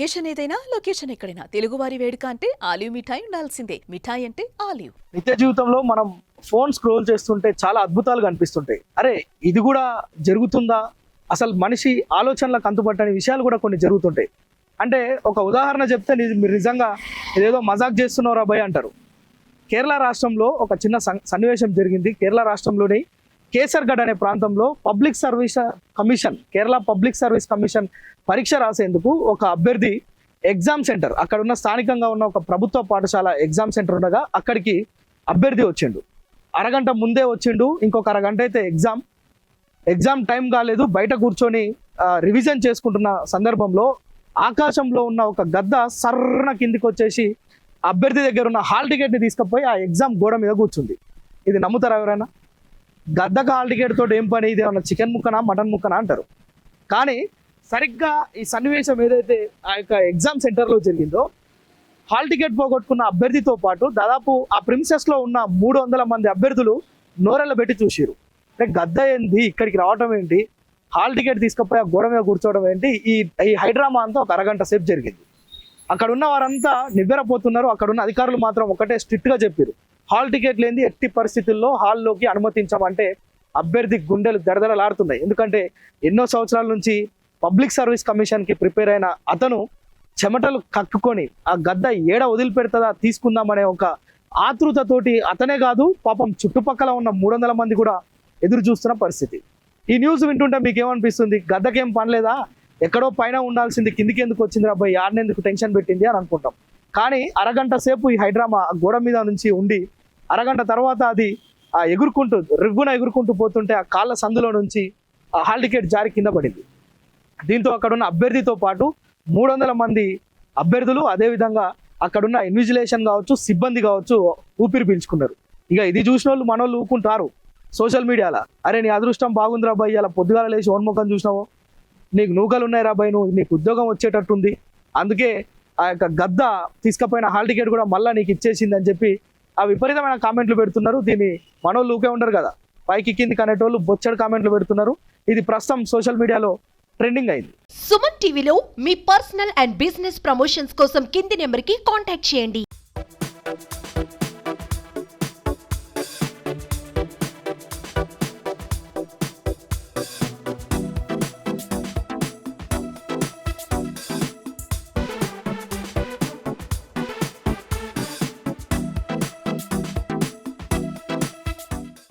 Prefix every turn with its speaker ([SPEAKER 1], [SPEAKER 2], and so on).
[SPEAKER 1] Occasion ఏదైనా location ఎక్కడైనా. తెలుగువారి వేడుక అంటే ఆలివ్ మిఠాయి ఉండాల్సిందే. మిఠాయి అంటే ఆలివ్.
[SPEAKER 2] నిత్య జీవితంలో మనం ఫోన్ స్క్రోల్ చేస్తుంటే చాలా అద్భుతాలు కనిపిస్తుంటాయి. అరే ఇది కూడా జరుగుతుందా? అసలు మనిషి ఆలోచనలకు అంతుపట్టని విషయాలు కూడా కొన్ని జరుగుతుంటాయి. అంటే ఒక ఉదాహరణ చెప్తే మీరు నిజంగా ఇదేదో మజాక్ చేస్తున్నారా భయ్ అంటారు. కేరళ రాష్ట్రంలో ఒక చిన్న సన్నివేశం జరిగింది. కేరళ రాష్ట్రంలోని కేసర్గఢ్ అనే ప్రాంతంలో public service commission Kerala public service commission పరీక్ష రాసేందుకు ఒక అభ్యర్థి ఎగ్జామ్ సెంటర్ అక్కడ ఉన్న స్థానికంగా ఉన్న ఒక ప్రభుత్వ పాఠశాల ఎగ్జామ్ సెంటర్ ఉండగా అక్కడికి అభ్యర్థి వచ్చిండు. అరగంట ముందే వచ్చిండు ఇంకొక అరగంట అయితే ఎగ్జామ్. ఎగ్జామ్ టైం కాలేదు బయట కూర్చొని రివిజన్ చేసుకుంటున్న సందర్భంలో ఆకాశంలో ఉన్న ఒక గద్ద సర్రన కిందికి వచ్చేసి అభ్యర్థి దగ్గర ఉన్న హాల్ టికెట్ని తీసుకుపోయి ఆ ఎగ్జామ్ గోడ మీద కూర్చుంది. ఇది నమ్ముతారా ఎవరైనా? గద్దకు హాల్ టికెట్ తోటి ఏం పని? ఇది ఏమన్నా చికెన్ ముక్కనా మటన్ ముక్కనా అంటారు. కానీ సరిగ్గా ఈ సన్నివేశం ఏదైతే ఆ యొక్క ఎగ్జామ్ సెంటర్లో జరిగిందో హాల్ టికెట్ పోగొట్టుకున్న అభ్యర్థితో పాటు దాదాపు ఆ ప్రిన్సెస్లో ఉన్న మూడు వందల మంది అభ్యర్థులు నోరెళ్ళ పెట్టి చూసిరు అంటే గద్ద ఏంది ఇక్కడికి రావటం ఏంటి హాల్ టికెట్ తీసుకుపోయి ఆ గోడ మీద కూర్చోవడం ఏంటి ఈ ఈ హైడ్రామా అంతా ఒక అరగంట సేపు జరిగింది. అక్కడ ఉన్న వారంతా నివ్వెరపోతున్నారు అక్కడ ఉన్న అధికారులు మాత్రం ఒకటే స్ట్రిక్ట్గా చెప్పారు హాల్ టికెట్ లేని ఎట్టి పరిస్థితుల్లో హాల్లోకి అనుమతించమంటే అభ్యర్థి గుండెలు దడదడలాడుతున్నాయి. ఎందుకంటే ఎన్నో సంవత్సరాల నుంచి పబ్లిక్ సర్వీస్ కమిషన్కి ప్రిపేర్ అయిన అతను చెమటలు కక్కుకొని ఆ గద్ద ఏడ వదిలిపెడుతుందా తీసుకుందామనే ఒక ఆతృతతోటి అతనే కాదు పాపం చుట్టుపక్కల ఉన్న మూడు వందల మంది కూడా ఎదురు చూస్తున్న పరిస్థితి. ఈ న్యూస్ వింటుంటే మీకు ఏమనిపిస్తుంది గద్దకేం పనిలేదా? ఎక్కడో పైన ఉండాల్సింది కిందికి ఎందుకు వచ్చింది అబ్బాయి ఆడనేందుకు టెన్షన్ పెట్టింది అని అనుకుంటాం. కానీ అరగంట సేపు ఈ హైడ్రామా ఆ గోడ మీద నుంచి ఉండి అరగంట తర్వాత అది ఆ ఎగురుకుంటూ రిగ్గున ఎగురుకుంటూ పోతుంటే ఆ కాళ్ళ సందులో నుంచి ఆ హాల్ టికెట్ జారి కింద పడింది. దీంతో అక్కడున్న అభ్యర్థితో పాటు మూడు వందల మంది అభ్యర్థులు అదేవిధంగా అక్కడున్న ఇన్విజిలేషన్ కావచ్చు సిబ్బంది కావచ్చు ఊపిరి పీల్చుకున్నారు. ఇక ఇది చూసిన వాళ్ళు మనోళ్ళు ఊకుంటారు సోషల్ మీడియాలో. అరే నీ అదృష్టం బాగుందిరా బాయ్ అలా పొద్దుగాల లేచి ఓన్ముఖం చూసినావు. నీకు నూకలు ఉన్నాయి రా బాయ్ నువ్వు నీకు ఉద్యోగం వచ్చేటట్టుంది. అందుకే ఆ యొక్క గద్ద తీసుకపోయిన హాల్ టికెట్ కూడా మళ్ళీ నీకు ఇచ్చేసింది అని చెప్పి ఆ విపరీతమైన కామెంట్లు పెడుతున్నారు. దీన్ని మనోళ్ళు ఊకే ఉండరు కదా. పైకి కింది కనేటోళ్ళు బొచ్చడి కామెంట్లు పెడుతున్నారు. ఇది ప్రస్తుతం సోషల్ మీడియాలో ట్రెండింగ్ అయింది.
[SPEAKER 3] సుమన్ టీవీలో మీ పర్సనల్ అండ్ బిజినెస్ ప్రమోషన్స్ కోసం కింది నెంబర్కి కాంటాక్ట్ చేయండి.